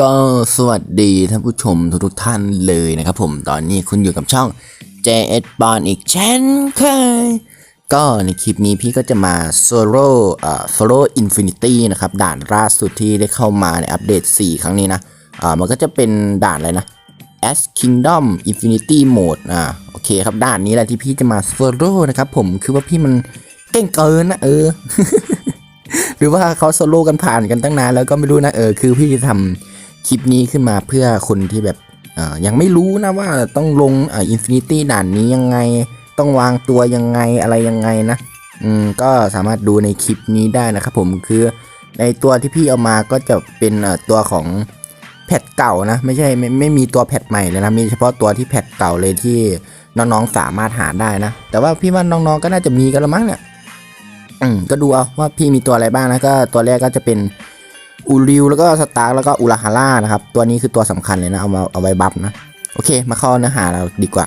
ก็สวัสดีท่านผู้ชมทุกๆท่านเลยนะครับผมตอนนี้คุณอยู่กับช่อง JS b o n อีกเช่นเคย ก็ในคลิปนี้พี่ก็จะมา Solo เอ่อ Solo Infinity นะครับ ด่านล่าสุดที่ได้เข้ามาในอัปเดต 4 ครั้งนี้นะอ่ามันก็จะเป็นด่านอะไรนะ As Kingdom Infinity Mode อ่าโอเคครับด่านนี้แหละที่พี่จะมา Solo นะครับผมคือว่าพี่มันเก่งเกินนะเออ หรือว่าเขาโซโล่กันผ่านกันตั้งนานแล้วก็ไม่รู้นะเออคือพี่ทำ คลิปนี้ขึ้นมาเพื่อคนที่แบบยังไม่รู้นะว่าต้องลงอินฟินิตี้ด่านนี้ยังไง ต้องวางตัวยังไงอะไรยังไงนะอืมก็สามารถดูในคลิปนี้ได้นะครับผมคือในตัวที่พี่เอามาก็จะเป็นตัวของแพทเก่านะไม่ใช่ไม่ไม่มีตัวแพทใหม่เลยนะมีเฉพาะตัวที่แพทเก่าเลยที่น้องๆสามารถหาได้นะ แต่ว่าพี่ว่าน้องๆก็น่าจะมีกันละมั้งเนี่ยอืมก็ดูเอาว่าพี่มีตัวอะไรบ้างนะก็ตัวแรกก็จะเป็น อูริวแล้วก็สตาร์แล้วก็อูราฮาร่านะครับ ตัวนี้คือตัวสำคัญเลยนะ เอามาเอาไว้บัฟนะ โอเค มาเข้าเนื้อหาเราดีกว่า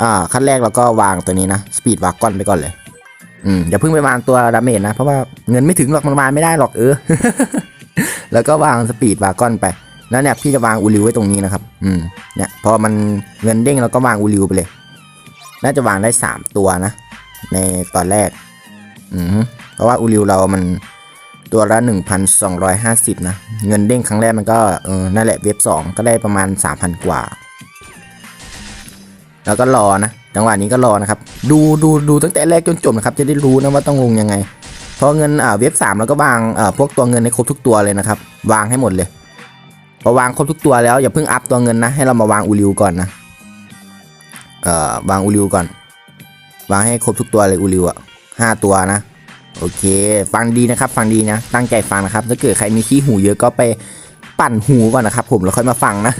อ่า ขั้นแรกเราก็วางตัวนี้นะ สปีดวากอนไปก่อนเลย อืมอย่าเพิ่งไปวางตัวดาเมจนะ เพราะว่าเงินไม่ถึงหรอกมันวางไม่ได้หรอกเออ แล้วก็วางสปีดวากอนไป แล้วเนี่ยพี่จะวางอูริวไว้ตรงนี้นะครับ อืม เนี่ย พอมันเงินเด้งเราก็วางอูริวไปเลย น่าจะวางได้สามตัวนะ ในตอนแรก อืมเพราะว่าอูริวเรามัน ตัวละ 1,250 นะ เงินเด้งครั้งแรกมันก็เออนั่นแหละเว็บ 2 ก็ได้ประมาณ 3,000 กว่า แล้วก็รอนะ จังหวะนี้ก็รอนะครับ ดูดูดูตั้งแต่แรกจนจบนะครับ จะได้รู้นะว่าต้องลงยังไง เพราะเงินอ่าเว็บ 3 แล้วก็วางอ่าพวกตัวเงินในครบทุกตัวเลยนะครับ วางให้หมดเลยพอวางครบทุกตัวแล้วอย่าเพิ่งอัพตัวเงินนะ ให้เรามาวางอูริวก่อนนะเอ่อวางอูริวก่อน วางให้ครบทุกตัวเลยอูริวอะห้าตัวนะ โอเค ฟังดีนะครับ ฟังดีนะ ตั้งใจฟังนะครับ ถ้าเกิดใครมีขี้หูเยอะก็ไปปั่นหูก่อนนะครับ ผมแล้วค่อยมาฟังนะ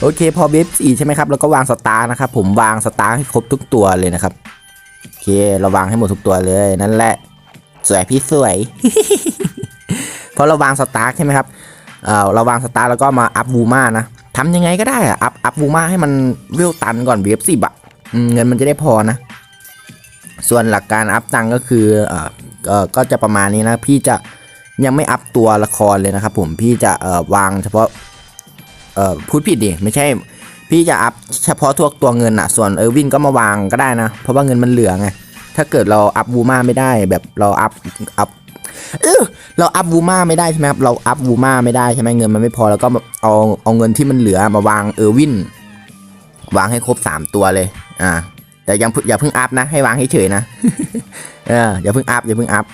โอเค พอเว็บสี่ใช่ไหมครับ แล้วก็วางสตาร์นะครับ ผมวางสตาร์ให้ครบทุกตัวเลยนะครับ โอเค เราวางให้หมดทุกตัวเลย นั่นแหละ สวยพี่สวยพอเราวางสตาร์ใช่ไหมครับเออเราวางสตาร์แล้วก็มาอัพบูมานะทำยังไงก็ได้อะอัพอัพบูมาให้มันเวลตันก่อนเว็บสิบอะเงินมันจะได้พอนะ ส่วนหลักการอัพตังก็คือเออเออก็จะประมาณนี้นะพี่จะยังไม่อัพตัวละครเลยนะครับผมพี่จะเออวางเฉพาะเออพูดผิดดิไม่ใช่ พี่จะอัพเฉพาะทวกตัวเงินอะส่วนเออร์วินก็มาวางก็ได้นะ เพราะว่าเงินมันเหลือไงถ้าเกิดเราอัพบูมาไม่ได้แบบเราอัพอัพเออเราอัพบูมาไม่ได้ใช่ไหมครับเราอัพบูมาไม่ได้ใช่ไหมเงินมันไม่พอแล้วก็เอาเอาเงินที่มันเหลือมาวางเออร์วินวางให้ครบสามตัวเลย อ่า แต่ยังอย่าเพิ่งอัพนะ ให้วางเฉยๆนะ เอออย่าเพิ่งอัพอย่าเพิ่งอัพ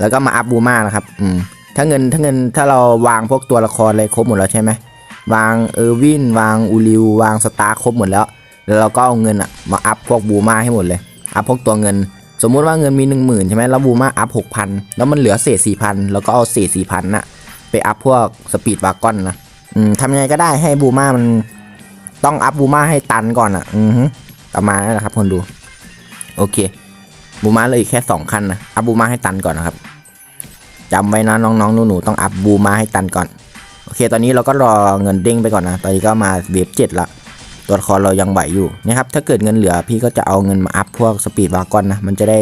แล้วก็มาอัพบูมานะครับ อืม ถ้าเงินถ้าเงินถ้าเราวางพวกตัวละครอะไรครบหมดแล้วใช่ไหมวางเออร์วินวางอูริววางสตาร์ครบหมดแล้ว แล้วเราก็เอาเงินอะมาอัพพวกบูมาให้หมดเลย อัพพวกตัวเงิน สมมุติว่าเงินมีหนึ่งหมื่นใช่ไหมแล้วบูมาอัพหกพันแล้วมันเหลือเศษสี่พันแล้วก็เอาเศษสี่พันน่ะไปอัพพวกสปีดวากอนนะ อืมทำยังไงก็ได้ให้บูมามันต้องอัพบูมาให้ตันก่อนอะ อือฮึ ประมาณนั้นแหละครับคนดู โอเค บูมาเลยแค่สองคันนะอัพบูมาให้ตันก่อนนะครับจำไว้นะน้องๆหนูๆต้องอัพบูมาให้ตันก่อน โอเค ตอนนี้เราก็รอเงินเด้งไปก่อนนะ ตอนนี้ก็มาเวฟเจ็ดละตัวละครเรายังไหวอยู่นะครับถ้าเกิดเงินเหลือพี่ก็จะเอาเงินมาอัพพวกสปีดวากอนนะมันจะได้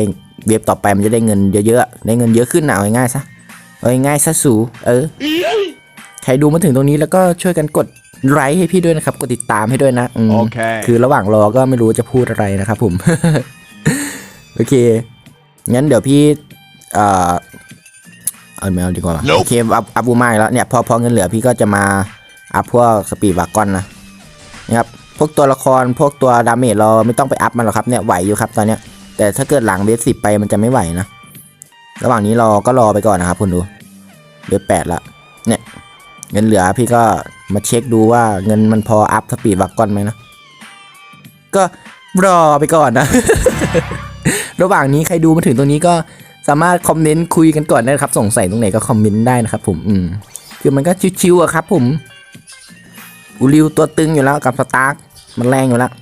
เวฟต่อไปมันจะได้เงินเยอะๆได้เงินเยอะขึ้นนะเอาง่ายๆซะเอาง่ายๆซะสูเออ ใครดูมาถึงตรงนี้แล้วก็ช่วยกันกดไลค์ให้พี่ด้วยนะครับ กดติดตามให้ด้วยนะอืมโอเค คือระหว่างรอก็ไม่รู้จะพูดอะไรนะครับผม โอเค งั้นเดี๋ยวพี่ เอ่อเอาไม่เอาดีกว่า Nope โอเคอัพอัพบูมาอีกแล้วเนี่ยพอพอเงินเหลือพี่ก็จะมาอัพพวกสปีดวากอนนะนะครับพวกตัวละครพวกตัวดาเมจเราไม่ต้องไปอัพมันหรอกครับเนี่ยไหวอยู่ครับตอนเนี้ย แต่ถ้าเกิดหลังเบสสิบไปมันจะไม่ไหวนะ ระหว่างนี้รอก็รอไปก่อนนะครับคุณดูเบสแปดละ เงินเหลือพี่ก็มาเช็คดูว่าเงินมันพออัพสปีดวากอนไหมนะก็รอไปก่อนนะ ระหว่างนี้ใครดูมาถึงตรงนี้ก็สามารถคอมเมนต์คุยกันก่อนได้ครับ สงสัยตรงไหนก็คอมเมนต์ได้นะครับ ผมอืมคือมันก็ชิวๆอะครับ ผมอูริวตัวตึงอยู่แล้วกับสตาร์กมันแรงอยู่แล้ว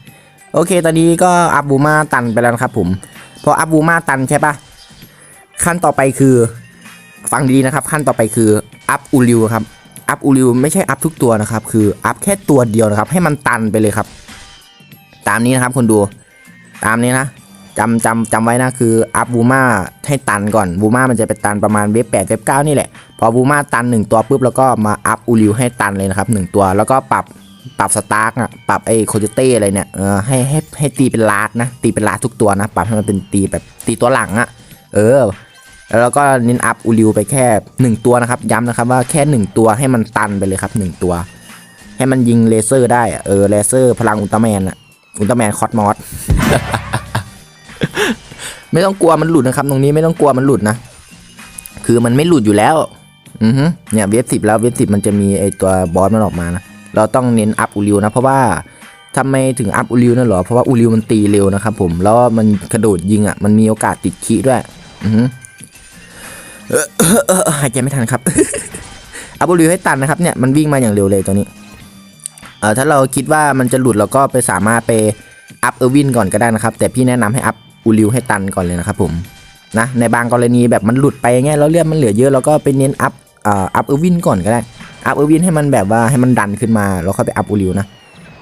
โอเค ตอนนี้ก็อัพบูมาตันไปแล้วครับ ผมพออัพบูมาตันใช่ปะขั้นต่อไปคือ ฟังดีนะครับ ขั้นต่อไปคืออัพอูริวครับ อัพอูริวไม่ใช่อัพทุกตัวนะครับ คืออัพแค่ตัวเดียวนะครับ ให้มันตันไปเลยครับ ตามนี้นะครับคนดู ตามนี้นะจำจำจำไว้นะคืออัพบูมาให้ตันก่อนบูมามันจะไปตันประมาณเว็บแปดเว็บเก้านี่แหละ พอบูมาตันหนึ่งตัวปุ๊บแล้วก็มาอัพอูริวให้ตันเลยนะครับหนึ่งตัวแล้วก็ปรับปรับสตาร์กอะปรับไอ้โคจเต้อะไรเนี่ยเออให้ให้ให้ตีเป็นลาดนะ ตีเป็นลาดทุกตัวนะ ปรับให้มันเป็นตีแบบตีตัวหลังอะ เออ แล้วก็เน้นอัพอูริวไปแค่หนึ่งตัวนะครับ ย้ำนะครับว่าแค่หนึ่งตัวให้มันตันไปเลยครับหนึ่งตัว ให้มันยิงเลเซอร์ได้เออเลเซอร์พลังอุลตร้าแมนอะอุลตร้าแมนคอสมอสไม่ต้องกลัวมันหลุดนะครับ ตรงนี้ไม่ต้องกลัวมันหลุดนะ คือมันไม่หลุดอยู่แล้วอือฮึเนี่ยเวฟสิบแล้วเวฟสิบมันจะมีไอตัวบอสมันออกมานะเราต้องเน้นอัพอูริวนะเพราะว่าทำไมถึงอัพอูริวนั่นหรอเพราะว่าอูริวมันตีเร็วนะครับผมแล้วมันกระโดดยิงอะมันมีโอกาสติดคีด้วย อือฮึ หายใจไม่ทันครับอัพอูริวให้ตันนะครับเนี่ยมันวิ่งมาอย่างเร็วเลยตัวนี้เออถ้าเราคิดว่ามันจะหลุดเราก็ไปสามารถไปอัพเออร์วินก่อนก็ได้นะครับ แต่พี่แนะนำให้อัพอูริวให้ตันก่อนเลยนะครับผมนะในบางกรณีแบบมันหลุดไปเงี้ยแล้วเลือดมันเหลือเยอะเราก็ไปเน้นอัพเอ่ออัพเออร์วินก่อนก็ได้อัพเออร์วินให้มันแบบว่าให้มันดันขึ้นมาแล้วค่อยไปอัพอูริวนะ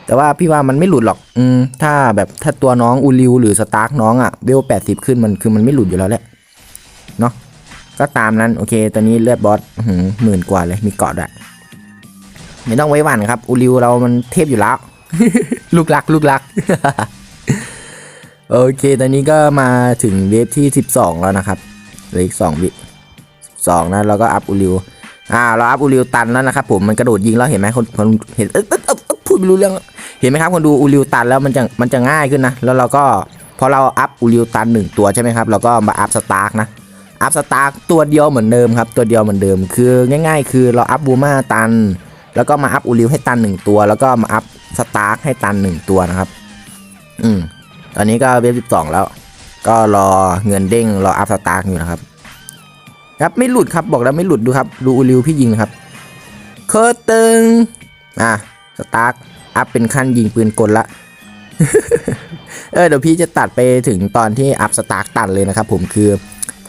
แต่ว่าพี่ว่ามันไม่หลุดหรอกอืมถ้าแบบถ้าตัวน้องอูริวหรือสตาร์กน้องอะเวลแปดสิบขึ้นมันคือมันไม่หลุดอยู่แล้วแหละเนาะ ก็ตามนั้นโอเคตอนนี้เลือดบอสหมื่นกว่าเลยมีเกาะด้วยไม่ต้องไว้หวั่นครับ อูริวเรามันเทพอยู่แล้ว ลูกรักลูกรัก โอเค ตอนนี้ก็มาถึงเวฟที่ 12 แล้วนะครับเหลืออีก2วิสองนะเราก็อัพอูริวอ่าเราอัพอูริวตันแล้วนะครับผมมันกระโดดยิงแล้วเห็นไหมคนคนเห็นเออเอ๊ะเอ๊ะพูดไม่รู้เรื่อง เห็นไหมครับคนดูอูริวตันแล้วมันจะมันจะง่ายขึ้นนะแล้วเราก็พอเราอัพอูริวตันหนึ่งตัวใช่ไหมครับเราก็มาอัพสตาร์กนะ อัพสตาร์กตัวเดียวเหมือนเดิมครับ ตัวเดียวเหมือนเดิม คือง่าย ๆ คือเราอัพบูมาตัน แล้วก็มาอัพอูริวให้ตันหนึ่งตัว แล้วก็มาอัพสตาร์กให้ตันหนึ่งตัวนะครับ อืมตอนนี้ก็เวฟสิบสองแล้ว ก็รอเงินเด้งรออัพสตาร์กอยู่นะครับครับไม่หลุดครับบอกแล้วไม่หลุดดูครับ ดูอูริวพี่ยิงครับเคอร์ตึงอะสตาร์กอัพเป็นขั้นยิงปืนกลละเออเดี๋ยวพี่จะตัดไปถึงตอนที่อัพสตาร์กตันเลยนะครับผมคือ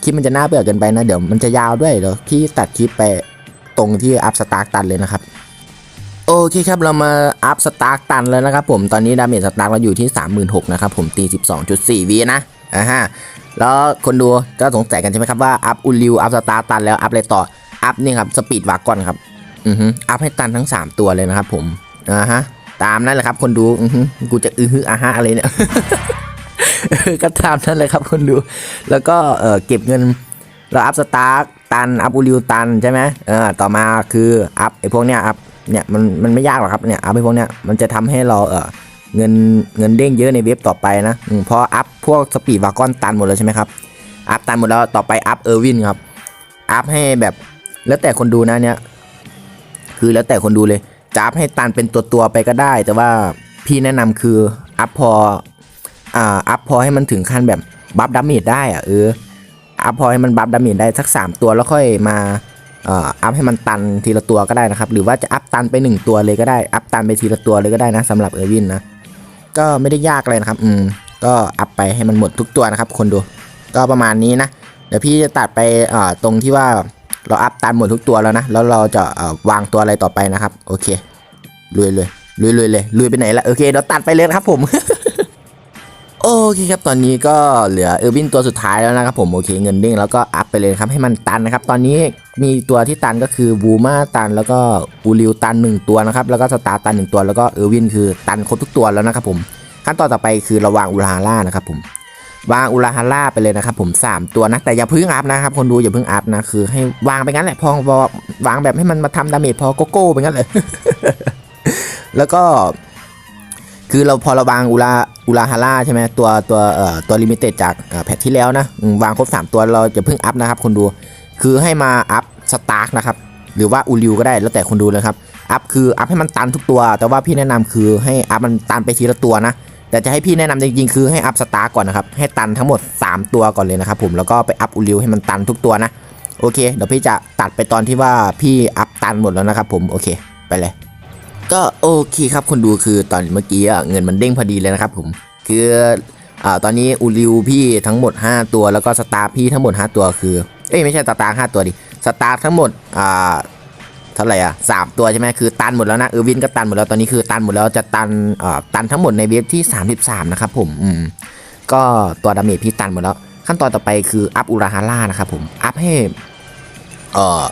คลิปมันจะน่าเบื่อเกินไปนะ เดี๋ยวมันจะยาวด้วยเดี๋ยวพี่ตัดคลิปไปตรงที่อัพสตาร์ตันเลยนะครับโอเคครับเรามาอัพสตาร์ตันแล้วนะครับผมตอนนี้ดาเมจสตาร์เราอยู่ที่ 36,000นะครับผมตี 12.4วินะอ่าฮะแล้วคนดูก็สงสัยกันใช่ไหมครับว่าอัพอุลิวอัพสตาร์ตันแล้วอัพอะไรต่ออัพนี่ครับสปีดวากอนครับอือฮึอัพให้ตันทั้ง 3 ตัวเลยนะครับผมอ่าฮะตามนั่นแหละครับคนดูอือฮึกูจะอือฮึอ่าฮะอะไรเนี่ย ก็ตามนั่นเลยครับคนดู แล้วก็เออเก็บเงินเราอัพสตาร์ตัน อัพอูริวตันใช่ไหมเออต่อมาคืออัพไอพวกเนี้ยอัพเนี่ยมันมันไม่ยากหรอกครับเนี่ยอัพไอพวกเนี้ยมันจะทำให้เราเออเงินเงินเด้งเยอะในเว็บต่อไปนะอพออัพพวกสปีดวากอนตันหมดแล้วใช่ไหมครับอัพตันหมดแล้วต่อไปอัพเออร์วินครับอัพให้แบบแล้วแต่คนดูนะเนี่ยคือแล้วแต่คนดูเลยจะอัพให้ตันเป็นตัวตัวไปก็ได้ แต่ว่าพี่แนะนำคืออัพพอ อ่าอัพพอให้มันถึงขั้นแบบบัฟดาเมจได้อะเอออัพพอให้มันบัฟดาเมจได้สัก 3 ตัวแล้วค่อยมาอ่ออัพให้มันตันทีละตัวก็ได้นะครับ หรือว่าจะอัพตันไป 1 ตัวเลยก็ได้ อัพตันไปทีละตัวเลยก็ได้นะสำหรับเออร์วินนะ ก็ไม่ได้ยากอะไรนะครับ อืม ก็อัพไปให้มันหมดทุกตัวนะครับ คนดู ก็ประมาณนี้นะ เดี๋ยวพี่จะตัดไปอ่อตรงที่ว่าเราอัพตันหมดทุกตัวแล้วนะ แล้วเราจะวางตัวอะไรต่อไปนะครับ โอเคลุยเลยลุยเลยเลยลุยไปไหนละโอเคเดี๋ยวตัดไปเลยครับผม โอเคครับตอนนี้ก็เหลือเออร์วินตัวสุดท้ายแล้วนะครับผมโอเคเงินเด้งแล้วก็อัพไปเลยครับให้มันตันนะครับ ตอนนี้มีตัวที่ตันก็คือบูมาตันแล้วก็อูริวตันหนึ่งตัวนะครับแล้วก็สตาร์ตันหนึ่งตัวแล้วก็เออร์วินคือตันครบทุกตัวแล้วนะครับผมขั้นตอนต่อไปคือเระวางอุลาฮาร่านะครับผมวางอุลาฮาร่าไปเลยนะครับผมสามตัวนะแต่อย่าเพิ่งอัพนะครับคนดูอย่าเพิ่งอัพนะคือให้วางไปงั้นแหละพอพอวางแบบให้มันมาทำดาเมจพอโกโก้ไปงั้นเลย แล้วก็ คือเราพอเราวางอุลาอุลาฮาร่าใช่ไหมตัวตัวเอ่อตัวลิมิเต็ดจากแพทที่แล้วนะวางครบ 3 ตัวเราจะเพิ่งอัพนะครับคนดูคือให้มาอัพสตาร์กนะครับหรือว่าอูริวก็ได้แล้วแต่คนดูเลยครับอัพคืออัพให้มันตันทุกตัว แต่ว่าพี่แนะนำคือให้อัพมันตันไปทีละตัวนะแต่จะให้พี่แนะนำจริงๆคือให้อัพสตาร์กก่อนนะครับให้ตันทั้งหมด 3 ตัวก่อนเลยนะครับผมแล้วก็ไปอัพอูริวให้มันตันทุกตัวนะโอเคเดี๋ยวพี่จะตัดไปตอนที่ว่าพี่อัพตันหมดแล้วนะครับผมโอเคไปเลย ก็โอเคครับคนดูคือตอนเมื่อกี้เงินมันเด้งพอดีเลยนะครับผมคืออ่าตอนนี้อูริวพี่ทั้งหมด 5 ตัวแล้วก็สตาร์พี่ทั้งหมด 5 ตัวคือเอ้ยไม่ใช่สตาร์ห้าตัวดิสตาร์ทั้งหมดอ่าเท่าไหร่อะสามตัวใช่ไหมคือตันหมดแล้วนะเออวินก็ตันหมดแล้วตอนนี้คือตันหมดแล้วจะตันอ่าตันทั้งหมดในเว็บที่ 33 นะครับผมอืมก็ตัวดาเมจพี่ตันหมดแล้ว ขั้นตอนต่อไปคืออัพอุราฮาร่านะครับผมอัพให้เอ่อ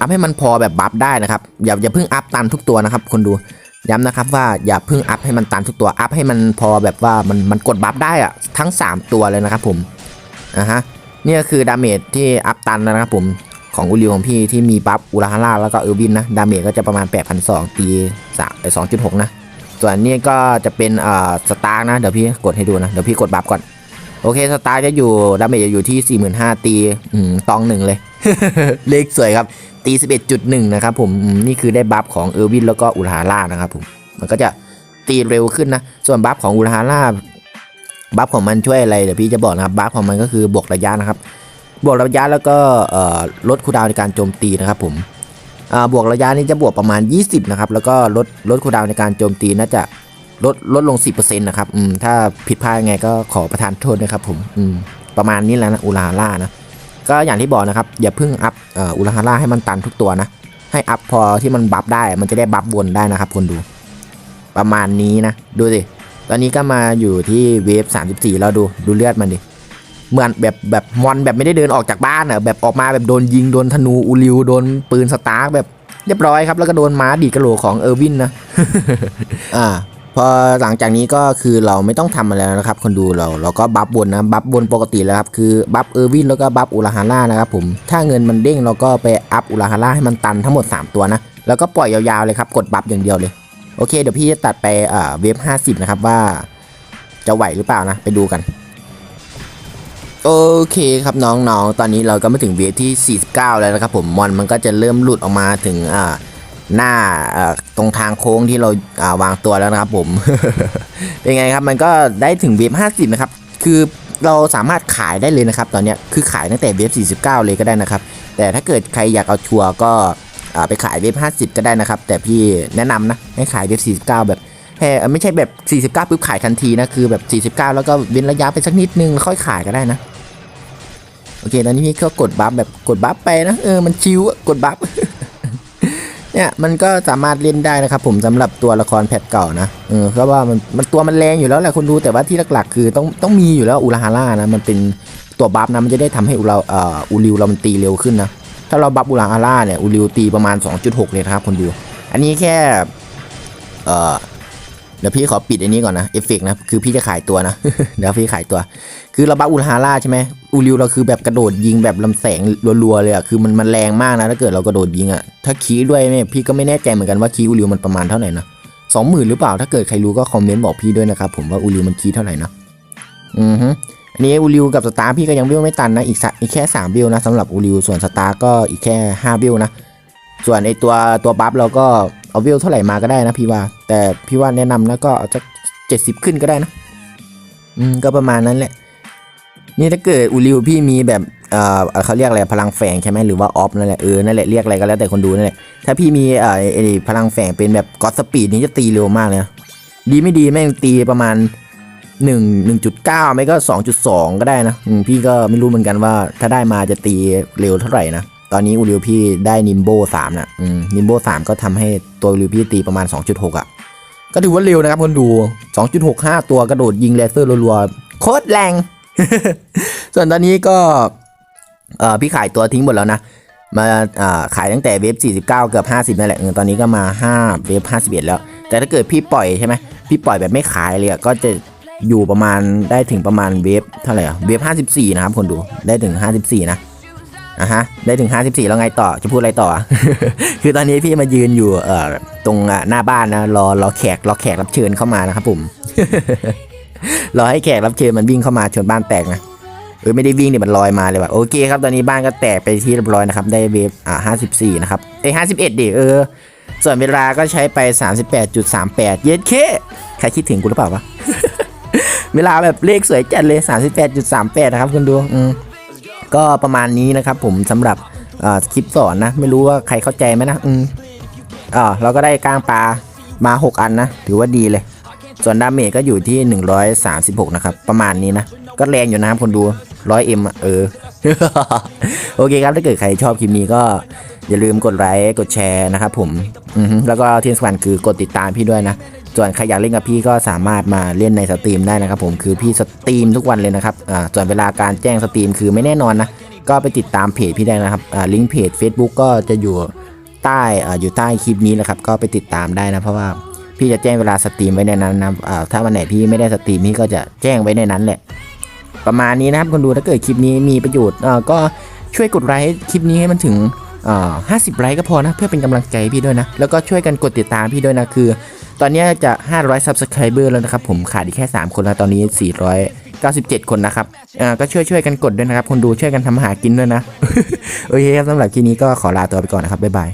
อัพให้มันพอแบบบัฟได้นะครับอย่าอย่าเพิ่งอัพตันทุกตัวนะครับ คนดูย้ำนะครับว่าอย่าเพิ่งอัพให้มันตันทุกตัวอัพให้มันพอแบบว่ามันมันกดบัฟได้อะทั้ง 3 ตัวเลยนะครับผมอะฮะนี่ก็คือดาเมจที่อัพตันนะครับผมของอุลิวของพี่ที่มีบัฟอุราฮาร่าแล้วก็เออร์วินนะดาเมจก็จะประมาณ 8,200ตี3 2.6นะส่วนนี้ก็จะเป็นเอ่อสตาร์นะเดี๋ยวพี่กดให้ดูนะเดี๋ยวพี่กดบัฟก่อนโอเคสตาร์จะอยู่ดาเมจจะอยู่ที่ 45,000ตีอืมตองหนึ่งเลย เลขสวยครับ ตี 11.1 นะครับผมนี่คือได้บัฟของเออร์วินแล้วก็อุลาฮาร่านะครับผมมันก็จะตีเร็วขึ้นนะ ส่วนบัฟของอุลาฮาร่าบัฟของมันช่วยอะไรเดี๋ยวพี่จะบอกนะครับบัฟของมันก็คือบวกระยะนะครับ บวกระยะแล้วก็ลดคูดาวในการโจมตีนะครับผมบวกระยะนี้จะบวกประมาณ 20 นะครับ แล้วก็ลดลดคูดาวในการโจมตีน่าจะลดลดลง 10%นะครับถ้าผิดพลาดยังไงก็ขอประทานโทษด้วยครับผมมประมาณนี้แหล้วนะอุลาฮาร่านะ ก็อย่างที่บอกนะครับ อย่าเพิ่งอัพอุลฮาร่าให้มันตันทุกตัวนะ ให้อัพพอที่มันบัฟได้ มันจะได้บัฟวนได้นะครับคนดู ประมาณนี้นะ ดูสิ ตอนนี้ก็มาอยู่ที่เวฟ34 แล้วดู ดูเลือดมันดิ เหมือนแบบแบบมอนแบบไม่ได้เดินออกจากบ้านอะแบบออกมาแบบโดนยิง โดนธนูอูริว โดนปืนสตาร์กแบบเรียบร้อยครับ แล้วก็โดนม้าดีกระโหลกของเออร์วินนะ อ่า พอหลังจากนี้ก็คือเราไม่ต้องทำอะไรแล้วนะครับ คนดูเราเราก็บัฟบนนะบัฟบนปกติแล้วครับคือบัฟเออร์วินแล้วก็บัฟอุลาฮาร่านะครับผมถ้าเงินมันเด้งเราก็ไปอัพอุลาฮาร่าให้มันตันทั้งหมด 3 ตัวนะ แล้วก็ปล่อยยาวๆเลยครับ กดบัฟอย่างเดียวเลย โอเคเดี๋ยวพี่จะตัดไปอ่าเวฟ50นะครับว่า จะไหวหรือเปล่านะ ไปดูกันโอเคครับน้องๆ ตอนนี้เราก็มาถึงเวฟที่ 49 แล้วนะครับผมมอนมันก็จะเริ่มหลุดออกมาถึงอ่า หน้าตรงทางโค้งที่เราาวางตัวแล้วนะครับผม เป็นไงครับมันก็ได้ถึงเวฟ50 นะครับ คือเราสามารถขายได้เลยนะครับ ตอนนี้คือขายตั้งแต่เวฟ49 เลยก็ได้นะครับ แต่ถ้าเกิดใครอยากเอาชัวร์ก็ไปขายเวฟ50 ก็ได้นะครับ แต่พี่แนะนำนะให้ขายเวฟ49 แบบแค่ไม่ใช่แบบ 49ปุ๊บขายทันทีนะคือแบบ 49 แล้วก็เว้นระยะไปสักนิดนึงค่อยขายก็ได้นะโอเคตอนนี้พี่ก็กดบัฟแบบกดบัฟไปนะเออมันชิวอะกดบัฟ เนี่ยมันก็สามารถเล่นได้นะครับผมสำหรับตัวละครแพทเก่านะเออเพราะว่ามันมันตัวมันแรงอยู่แล้วแหละคุณดูแต่ว่าที่หลักๆ คือต้องต้องมีอยู่แล้วอุลาฮาร่านะมันเป็นตัวบัฟนะมันจะได้ทำให้อุลาเอ่ออูริวเรามันตีเร็วขึ้นนะถ้าเราบัฟอุลาฮาร่าเนี่ยอูริวตีประมาณ 2.6เลยนะครับคุณดู อันนี้แค่เอ่อ เดี๋ยวพี่ขอปิดอันนี้ก่อนนะเอฟเฟกต์นะคือพี่จะขายตัวนะ เดี๋ยวพี่ขายตัว คือเราบัฟอุลฮาร่าใช่ไหมอูริวเราคือแบบกระโดดยิงแบบลำแสงรัวๆเลยอะคือมันมันแรงมากนะถ้าเกิดเรากระโดดยิงอะถ้าคีด้วยเนี่ยพี่ก็ไม่แน่ใจเหมือนกันว่าคีอูริวมันประมาณเท่าไหร่นะสองหมื่นหรือเปล่าถ้าเกิดใครรู้ก็คอมเมนต์บอกพี่ด้วยนะครับผมว่าอูริวมันคีเท่าไหร่นะอือฮึอันนี้อูริวกับสตาร์พี่ก็ยังเบี้ยวไม่ตันนะอีกสอีกแค่สามเบี้ยวนะสำหรับอูริวส่วนสตาร์ก็อีกแค่ห้าเบี้ยวนะส่วนไอตัวตัวบัฟเราก็ เอาเวลเท่าไหร่มาก็ได้นะพี่ว่า แต่พี่ว่าแนะนำนะก็เอาจะเจ็ดสิบขึ้นก็ได้นะ อืมก็ประมาณนั้นแหละ นี่ถ้าเกิดอูริวพี่มีแบบเอ่อเขาเรียกอะไรพลังแฝงใช่ไหมหรือว่าออฟนั่นแหละเออนั่นแหละเรียกอะไรก็แล้วแต่คนดูนั่นแหละถ้าพี่มีเอ่อไอพลังแฝงเป็นแบบก็สปีดนี่จะตีเร็วมากเลยนะดีไม่ดีแม่งตีประมาณหนึ่งหนึ่งจุดเก้าไม่ก็สองจุดสองก็ได้นะพี่ก็ไม่รู้เหมือนกันว่าถ้าได้มาจะตีเร็วเท่าไหร่นะ ตอนนี้อูริวพี่ได้นิมโบสามนะอืมนิมโบสามก็ทำให้ตัวอูริวพี่ตีประมาณ 2.6อะ ก็ถือว่าเร็วนะครับคนดู 2.65 ตัวกระโดดยิงเลเซอร์รัวๆโคตรแรง ส่วนตอนนี้ก็เอ่อพี่ขายตัวทิ้งหมดแล้วนะ มาขายตั้งแต่เวฟ49 เกือบ 50นั่นแหละเออตอนนี้ก็มา 5 เวฟ51 แล้ว แต่ถ้าเกิดพี่ปล่อยใช่ไหมพี่ปล่อยแบบไม่ขายเลยอะก็จะอยู่ประมาณได้ถึงประมาณเวฟเท่าไหร่อะเวฟ54 นะครับคนดูได้ถึง 54 นะ อะฮะได้ถึง 54 แล้วไงต่อจะพูดอะไรต่อ คือตอนนี้พี่มายืนอยู่เอ่อตรงอะหน้าบ้านนะรอรอแขกรอแขกรับเชิญเข้ามานะครับผมรอให้แขกรับเชิญมันวิ่งเข้ามาชนบ้านแตกนะเออไม่ได้วิ่งเนี่ยมันลอยมาเลยว่ะโอเคครับตอนนี้บ้านก็แตกไปที่เรียบร้อยนะครับได้เวฟอ่า54 นะครับเอ้ย51ดิเออ ส่วนเวลาก็ใช้ไป 38.38 เย็ดเคใครคิดถึงกูหรือเปล่าวะเวลาแบบเลขสวยจัดเลย 38.38 นะครับคุณดูอืม ก็ประมาณนี้นะครับผมสำหรับคลิปสอนนะ ไม่รู้ว่าใครเข้าใจไหมนะอืมอ่าเราก็ได้ก้างปลามา 6 อันนะ ถือว่าดีเลย ส่วนดาเมจก็อยู่ที่ 136 นะครับ ประมาณนี้นะ ก็แรงอยู่นะครับคนดู 100M อะเออ โอเคครับ ถ้าเกิดใครชอบคลิปนี้ก็อย่าลืมกดไลค์ กดแชร์นะครับผมอือฮึแล้วก็ที่สำคัญคือกดติดตามพี่ด้วยนะ ส่วนใครอยากเล่นกับพี่ก็สามารถมาเล่นในสตรีมได้นะครับผมคือพี่สตรีมทุกวันเลยนะครับอ่าส่วนเวลาการแจ้งสตรีมคือไม่แน่นอนนะก็ไปติดตามเพจพี่ได้นะครับอ่าลิงก์เพจ Facebook ก็จะอยู่ใต้อ่าอยู่ใต้คลิปนี้นะครับก็ไปติดตามได้นะเพราะว่าพี่จะแจ้งเวลาสตรีมไว้ในนั้นนะอ่าถ้าวันไหนพี่ไม่ได้สตรีมพี่ก็จะแจ้งไว้ในนั้นแหละประมาณนี้นะครับคนดูถ้าเกิดคลิปนี้มีประโยชน์อ่าก็ช่วยกดไลค์คลิปนี้ให้มันถึงอ่า50ไลค์ก็พอนะเพื่อเป็นกำลังใจพี่ด้วยนะแล้วก็ช่วยกันกดติดตามพี่ด้วยนะคือ ตอนนี้จะ 500 Subscriber แล้วนะครับ ผมขาดอีกแค่ 3 คนแล้วตอนนี้ 497 คนนะครับอ่าก็ช่วยช่วยกันกดด้วยนะครับ คนดูช่วยกันทำอาหากินด้วยนะ โอเคครับสำหรับคลิปนี้ก็ขอลาตัวไปก่อนนะครับ บ๊ายบาย